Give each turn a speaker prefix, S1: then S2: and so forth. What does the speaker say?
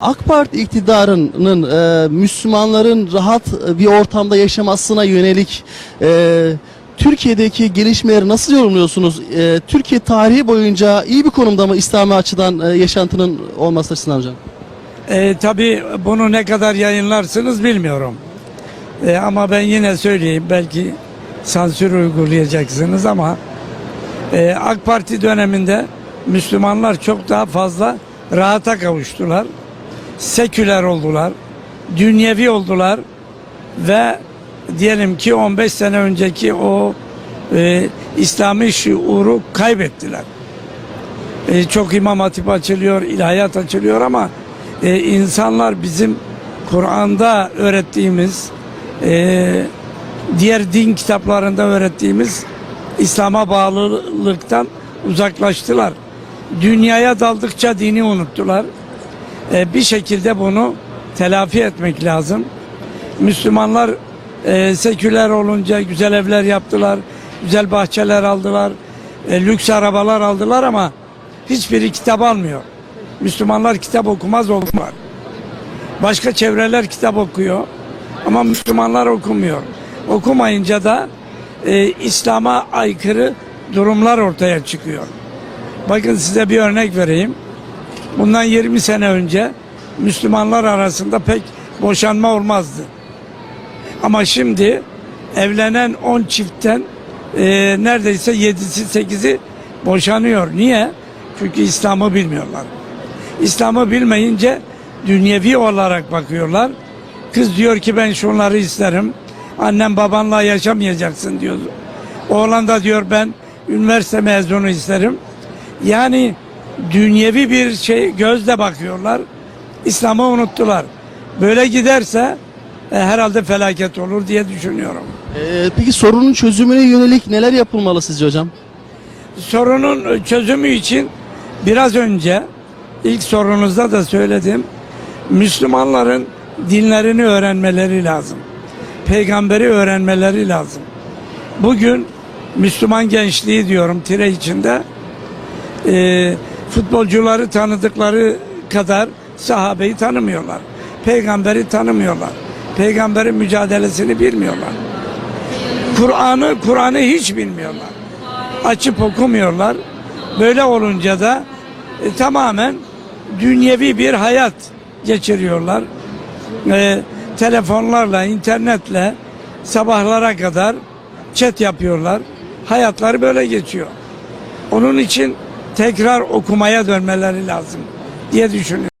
S1: AK Parti iktidarının e, Müslümanların rahat e, bir ortamda yaşamasına yönelik e, Türkiye'deki gelişmeleri nasıl yorumluyorsunuz? E, Türkiye tarihi boyunca iyi bir konumda mı İslami açıdan e, yaşantının olması açısından hocam?
S2: E, tabii bunu ne kadar yayınlarsınız bilmiyorum. E, ama ben yine söyleyeyim belki sansür uygulayacaksınız ama e, AK Parti döneminde Müslümanlar çok daha fazla rahata kavuştular. Seküler oldular. Dünyevi oldular ve diyelim ki 15 sene önceki o e, İslami şuuru kaybettiler. E, çok imam hatip açılıyor, ilahiyat açılıyor ama e, insanlar bizim Kur'an'da öğrettiğimiz, e, diğer din kitaplarında öğrettiğimiz İslam'a bağlılıktan uzaklaştılar. Dünyaya daldıkça dini unuttular. E, bir şekilde bunu telafi etmek lazım. Müslümanlar e, seküler olunca güzel evler yaptılar, güzel bahçeler aldılar, e, lüks arabalar aldılar ama hiçbiri kitap almıyor. Müslümanlar kitap okumaz oldular. Başka çevreler kitap okuyor ama Müslümanlar okumuyor. Okumayınca da e, İslam'a aykırı durumlar ortaya çıkıyor. Bakın size bir örnek vereyim. Bundan 20 sene önce Müslümanlar arasında pek boşanma olmazdı. Ama şimdi evlenen 10 çiftten e, neredeyse 7'si 8'i boşanıyor. Niye? Çünkü İslam'ı bilmiyorlar. İslam'ı bilmeyince dünyevi olarak bakıyorlar. Kız diyor ki ben şunları isterim. Annem babanla yaşamayacaksın diyor. Oğlan da diyor ben üniversite mezunu isterim. Yani dünyevi bir şey gözle bakıyorlar. İslam'ı unuttular. Böyle giderse e, herhalde felaket olur diye düşünüyorum.
S1: E, peki sorunun çözümüne yönelik neler yapılmalı sizce hocam?
S2: sorunun çözümü için biraz önce ilk sorunuzda da söyledim. Müslümanların dinlerini öğrenmeleri lazım. Peygamberi öğrenmeleri lazım. Bugün Müslüman gençliği diyorum tire içinde e, futbolcuları tanıdıkları kadar sahabeyi tanımıyorlar. Peygamberi tanımıyorlar. Peygamberin mücadelesini bilmiyorlar. Kur'an'ı Kur'an'ı hiç bilmiyorlar açıp okumuyorlar. Böyle olunca da e, tamamen dünyevi bir hayat geçiriyorlar. E, telefonlarla, internetle sabahlara kadar chat yapıyorlar. Hayatları böyle geçiyor. Onun için tekrar okumaya dönmeleri lazım diye düşünüyorum.